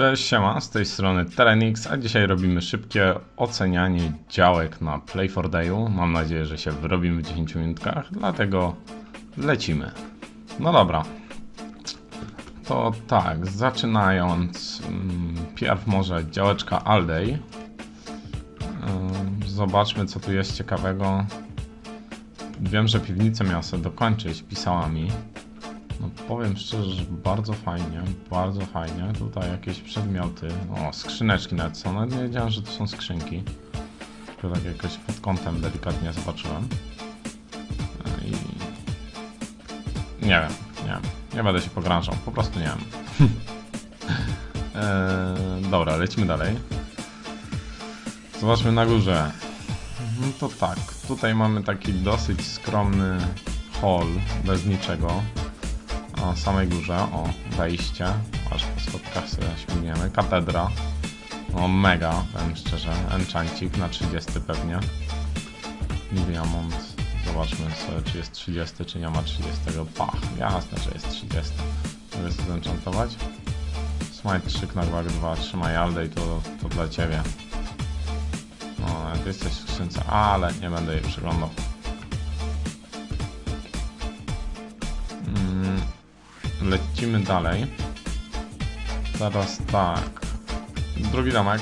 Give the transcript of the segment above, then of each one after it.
Cześć, siema, z tej strony Terenix, a dzisiaj robimy szybkie ocenianie działek na Play 4 Dayu. Mam nadzieję, że się wyrobimy w 10 minutkach, dlatego lecimy. No dobra. To tak, zaczynając, mm, pierw może działeczka Aldej. Zobaczmy, co tu jest ciekawego. Wiem, że piwnicę miała sobie dokończyć, pisała mi. No powiem szczerze, że bardzo fajnie, bardzo fajnie. Tutaj jakieś przedmioty, o skrzyneczki nawet są, nawet nie wiedziałem, że to są skrzynki. Tylko tak jakoś pod kątem delikatnie zobaczyłem. E, I... Nie wiem, nie wiem, nie będę się pogrążał, po prostu nie wiem. eee, dobra, lecimy dalej. Zobaczmy na górze. No to tak, tutaj mamy taki dosyć skromny hall, bez niczego na samej górze, o, wejście, aż po schodkach sobie śmigniemy, katedra, no mega, powiem szczerze, enchantik na 30 pewnie, diamond, zobaczmy sobie, czy jest 30, czy nie ma 30, pach, jasne, że jest 30, mogę sobie zenchantować, smite 3, knockback 2, trzymaj Alde i to, to dla Ciebie, no, ty jesteś w skrzynce, ale nie będę jej przeglądał. Lecimy dalej. Teraz tak. Drugi domek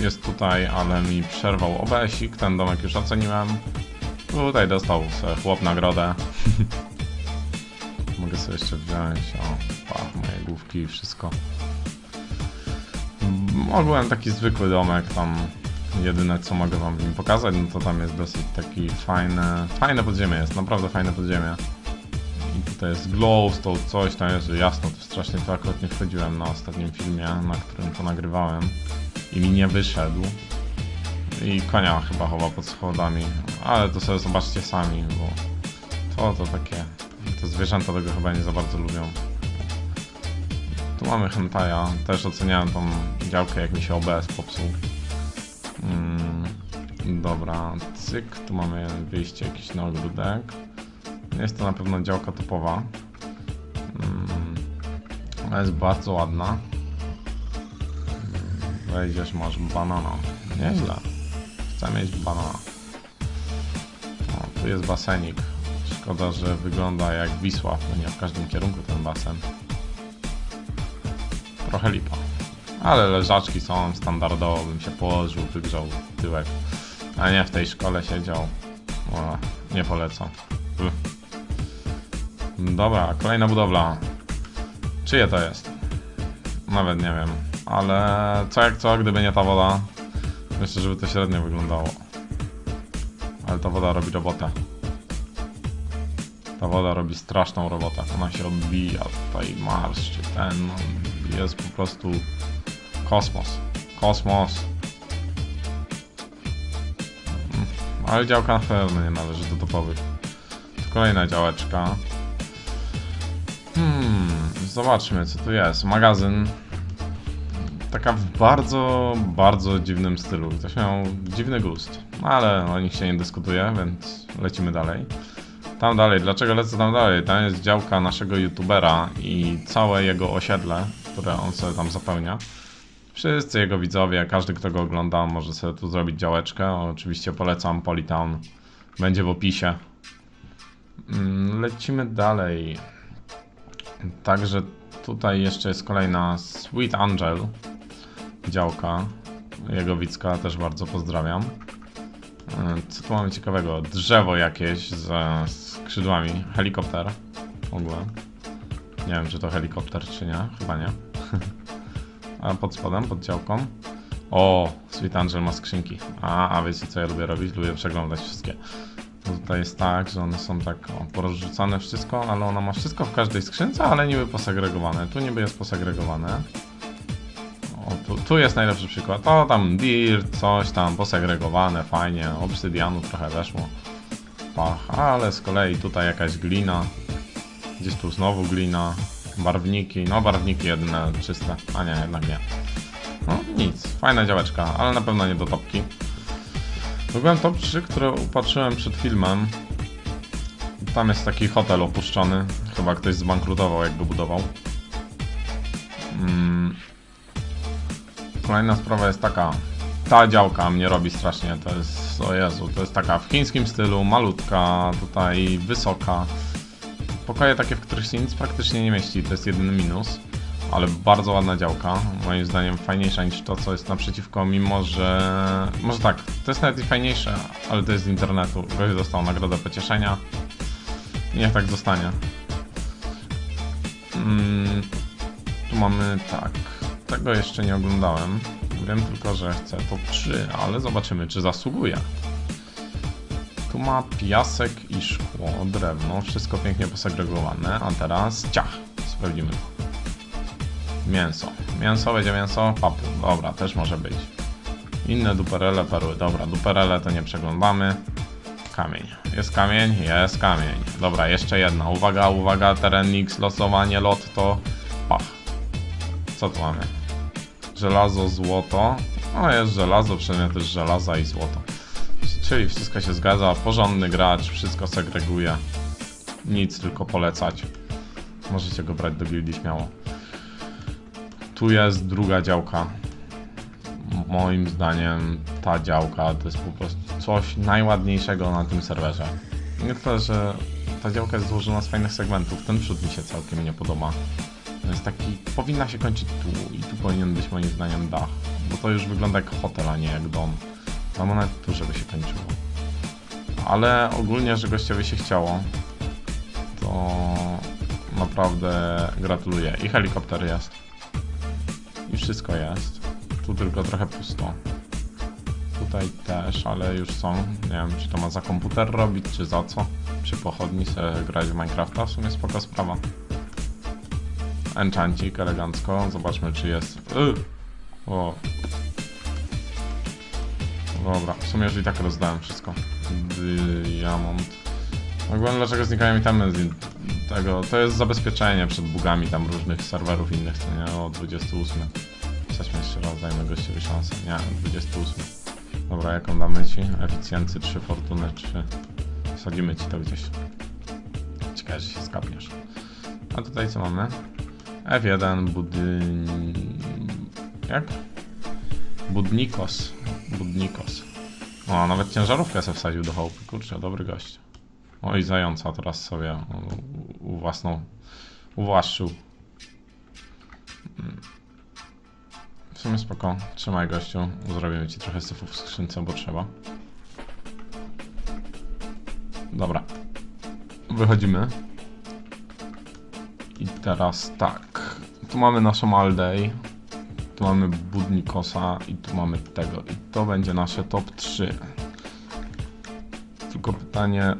jest tutaj, ale mi przerwał OBS-ik. Ten domek już oceniłem. Tutaj dostał sobie chłop nagrodę. Mogę sobie jeszcze wziąć. O, pach, moje główki i wszystko. Mm, Ogółem taki zwykły domek, tam jedyne co mogę wam pokazać, no to tam jest dosyć taki fajne, fajne podziemie jest, naprawdę fajne podziemie. Tutaj jest glowstone, coś tam jest, jasno, to strasznie to akurat nie wchodziłem na ostatnim filmie, na którym to nagrywałem i mi nie wyszedł. I konia chyba chowa pod schodami, ale to sobie zobaczcie sami, bo to to takie, te zwierzęta tego chyba nie za bardzo lubią. Tu mamy hentaja, też oceniałem tą działkę jak mi się OBS popsuł. Mm, dobra, cyk, tu mamy wyjście jakiś na ogródek. Jest to na pewno działka topowa. Mm, Ona jest bardzo ładna. Mm, Wejdziesz, masz banana. Nieźle. Chcę mieć banana. O, tu jest basenik. Szkoda, że wygląda jak Wisła, nie w każdym kierunku ten basen. Trochę lipa. Ale leżaczki są standardowo, bym się położył, wygrzał tyłek. A nie w tej szkole siedział. O, nie polecam. Dobra, kolejna budowla. Czyje to jest? Nawet nie wiem. Ale co jak co, gdyby nie ta woda, myślę, żeby to średnio wyglądało. Ale ta woda robi robotę. Ta woda robi straszną robotę. Ona się odbija tutaj, marszczy, ten. no, Jest po prostu kosmos. Kosmos. Mm, Ale działka na pewno nie należy do topowych. Kolejna działeczka. Zobaczmy co tu jest. Magazyn. Taka w bardzo, bardzo dziwnym stylu. Ktoś miał dziwny gust. No, Ale o nich się nie dyskutuje, więc lecimy dalej. Tam dalej, dlaczego lecę tam dalej? Tam jest działka naszego youtubera i całe jego osiedle, które on sobie tam zapełnia. Wszyscy jego widzowie, każdy kto go ogląda może sobie tu zrobić działeczkę. Oczywiście polecam Polytown. Będzie w opisie. Mm, Lecimy dalej. Także tutaj jeszcze jest kolejna Sweet Angel działka. Jego widzka też bardzo pozdrawiam. E, Co tu mamy ciekawego? Drzewo jakieś ze skrzydłami. Helikopter. W ogóle. Nie wiem, czy to helikopter, czy nie. Chyba nie. A pod spodem, pod działką. O, Sweet Angel ma skrzynki. A, a wiecie co ja lubię robić? Lubię przeglądać wszystkie. Bo tutaj jest tak, że one są tak o, porozrzucane wszystko, ale ona ma wszystko w każdej skrzynce, ale niby posegregowane. Tu niby jest posegregowane. O, tu, tu jest najlepszy przykład. O, tam dirt, coś tam posegregowane, fajnie. Obsydianu trochę weszło. Pach, ale z kolei tutaj jakaś glina. Gdzieś tu znowu glina. Barwniki, no barwniki jedyne czyste. A nie, jednak nie. No nic, fajna działeczka, ale na pewno nie do topki. Byłem top 3, które upatrzyłem przed filmem. Tam jest taki hotel opuszczony. Chyba ktoś zbankrutował, jak go budował. Mm. kolejna sprawa jest taka. Ta działka mnie robi strasznie, to jest, o Jezu, to jest taka w chińskim stylu, malutka, tutaj wysoka. Pokoje takie, w których się nic praktycznie nie mieści, to jest jedyny minus. Ale bardzo ładna działka, moim zdaniem fajniejsza niż to, co jest naprzeciwko, mimo że... Może tak, to jest nawet i fajniejsze, ale to jest z internetu. Gość dostał nagrodę pocieszenia. Niech tak zostanie. Mm, tu mamy tak. Tego jeszcze nie oglądałem. Wiem tylko, że chcę top 3, ale zobaczymy, czy zasługuje. Tu ma piasek i szkło, drewno, wszystko pięknie posegregowane. A teraz ciach, sprawdzimy. Mięso. Mięso będzie mięso? Papu. Dobra, też może być. Inne duperele, perły. Dobra, duperele to nie przeglądamy. Kamień. Jest kamień? Jest kamień. Dobra, jeszcze jedna. Uwaga, uwaga, teren X, losowanie, lotto. Pach. Co tu mamy? Żelazo, złoto. No jest żelazo, przedmioty żelaza i złoto. Czyli wszystko się zgadza. Porządny gracz, wszystko segreguje. Nic, tylko polecać. Możecie go brać do gildii śmiało. Tu jest druga działka. Moim zdaniem ta działka to jest po prostu coś najładniejszego na tym serwerze. Nie tyle, że ta działka jest złożona z fajnych segmentów. Ten przód mi się całkiem nie podoba. To jest taki, powinna się kończyć tu i tu powinien być moim zdaniem dach. Bo to już wygląda jak hotel, a nie jak dom. Mam nawet tu, żeby się kończyło. Ale ogólnie, że gościowi się chciało, to naprawdę gratuluję. I helikopter jest. Wszystko jest. Tu tylko trochę pusto. Tutaj też, ale już są. Nie wiem, czy to ma za komputer robić, czy za co. Przy pochodni sobie grać w Minecrafta. W sumie spoko sprawa. Enchantik elegancko. Zobaczmy, czy jest. Yy! O. Dobra, w sumie już i tak rozdałem wszystko. Diamond. Ogólnie dlaczego znikają itemy z tego? To jest zabezpieczenie przed bugami tam różnych serwerów innych, co nie? O 28. Przejdźmy jeszcze raz, dajmy gościowi szansę. Nie, 28. Dobra, jaką damy ci? Eficjency 3, fortuny 3. Wsadzimy ci to gdzieś. Ciekawe, że się skapniesz. A tutaj co mamy? F1 budyn... Jak? Budnikos. Budnikos. O, nawet ciężarówkę sobie wsadził do chałupy. Kurczę, dobry gość. O i zająca teraz sobie u, u własną uwłaszczył. W sumie spoko. Trzymaj gościu. Zrobimy ci trochę syfów w skrzynce, bo trzeba. Dobra. Wychodzimy. I teraz tak. Tu mamy naszą Aldej. Tu mamy Budnikosa i tu mamy tego. I to będzie nasze top 3. Tylko pytanie,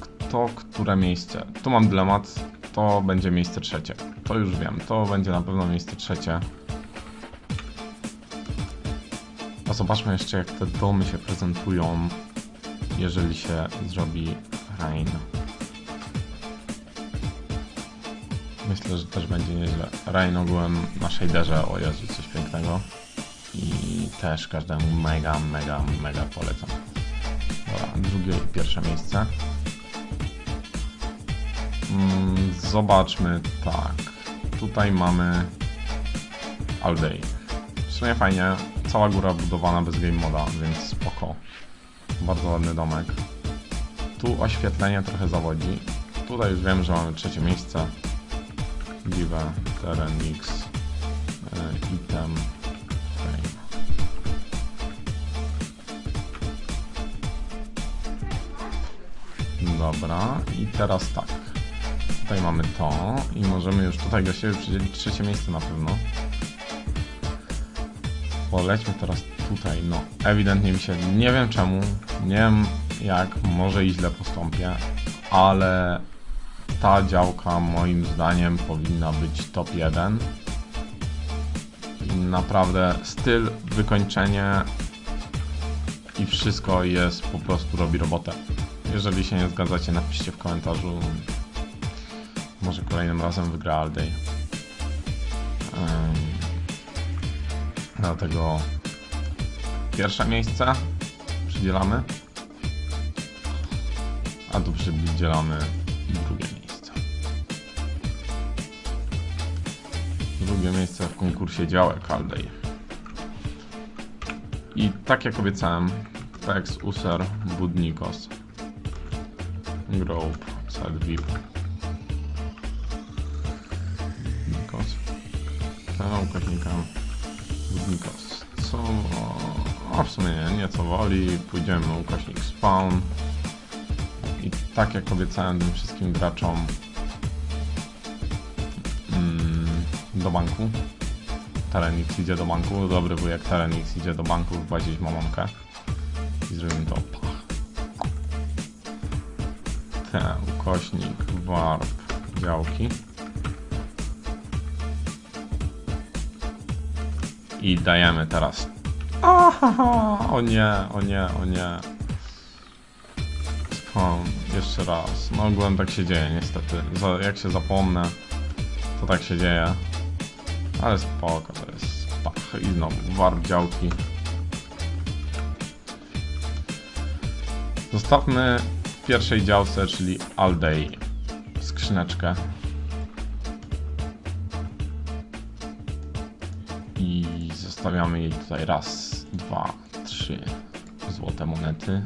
kto, które miejsce? Tu mam dylemat, to będzie miejsce trzecie. To już wiem, to będzie na pewno miejsce trzecie. Zobaczmy jeszcze, jak te domy się prezentują, jeżeli się zrobi rain. Myślę, że też będzie nieźle. Rain ogółem na shaderze, o coś pięknego. I też każdemu mega, mega, mega polecam. Dobra, drugie i pierwsze miejsce. Mm, zobaczmy, tak. Tutaj mamy Aldei. W sumie fajnie. Cała góra budowana bez game moda, więc spoko. Bardzo ładny domek. Tu oświetlenie trochę zawodzi. Tutaj już wiem, że mamy trzecie miejsce. Give, teren, mix, y, item, frame. Dobra, i teraz tak. Tutaj mamy to i możemy już tutaj do siebie przydzielić trzecie miejsce na pewno. Polećmy teraz tutaj, no ewidentnie mi się, nie wiem czemu, nie wiem jak, może i źle postąpię, ale ta działka moim zdaniem powinna być top 1. I naprawdę styl, wykończenie i wszystko jest po prostu robi robotę. Jeżeli się nie zgadzacie, napiszcie w komentarzu. Może kolejnym razem wygra Aldej. Ym, Dlatego pierwsze miejsce przydzielamy. A tu przydzielamy drugie miejsce. drugie miejsce w konkursie działek Aldej. I tak jak obiecałem, Pex User Budnikos. Group Set VIP. Budnikos. Ten ukośnika Co... A w sumie nie, nieco woli. Pójdziemy na ukośnik spawn. I tak jak obiecałem tym wszystkim graczom mm, do banku. Terenix idzie do banku. Dobry wujek Terenix idzie do banku wpłacić mamonkę. I zrobimy to. Pach. Ten ukośnik warp działki. I dajemy teraz. Ahaha, o nie, o nie, o nie. Jeszcze raz. No ogółem tak się dzieje niestety. Za, jak się zapomnę, to tak się dzieje. Ale spoko, to jest pach i znowu warp działki. Zostawmy w pierwszej działce, czyli all day skrzyneczkę. Zostawiamy jej tutaj raz, dwa, trzy złote monety.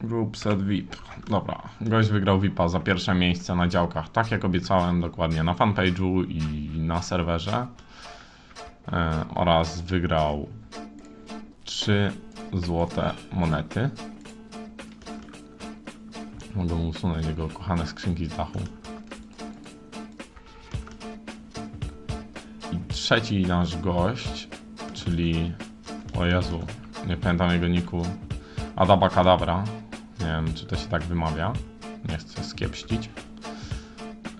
Group set VIP. Dobra, gość wygrał VIPa za pierwsze miejsce na działkach, tak jak obiecałem dokładnie na fanpage'u i na serwerze. E, oraz wygrał 3 złote monety. Mogę mu usunąć jego kochane skrzynki z dachu. I trzeci nasz gość, czyli o Jezu, nie pamiętam jego niku, Adaba Kadabra. Nie wiem, czy to się tak wymawia. Nie chcę skiepścić.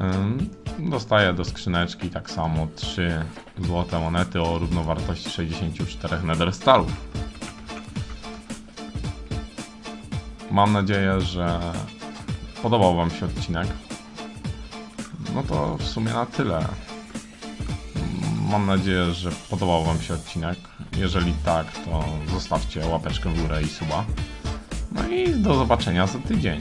Ym, Dostaję do skrzyneczki tak samo 3 złote monety o równowartości 64 netherstalów. Mam nadzieję, że podobał Wam się odcinek. No to w sumie na tyle. Mam nadzieję, że podobał Wam się odcinek. Jeżeli tak, to zostawcie łapeczkę w górę i suba. No i do zobaczenia za tydzień.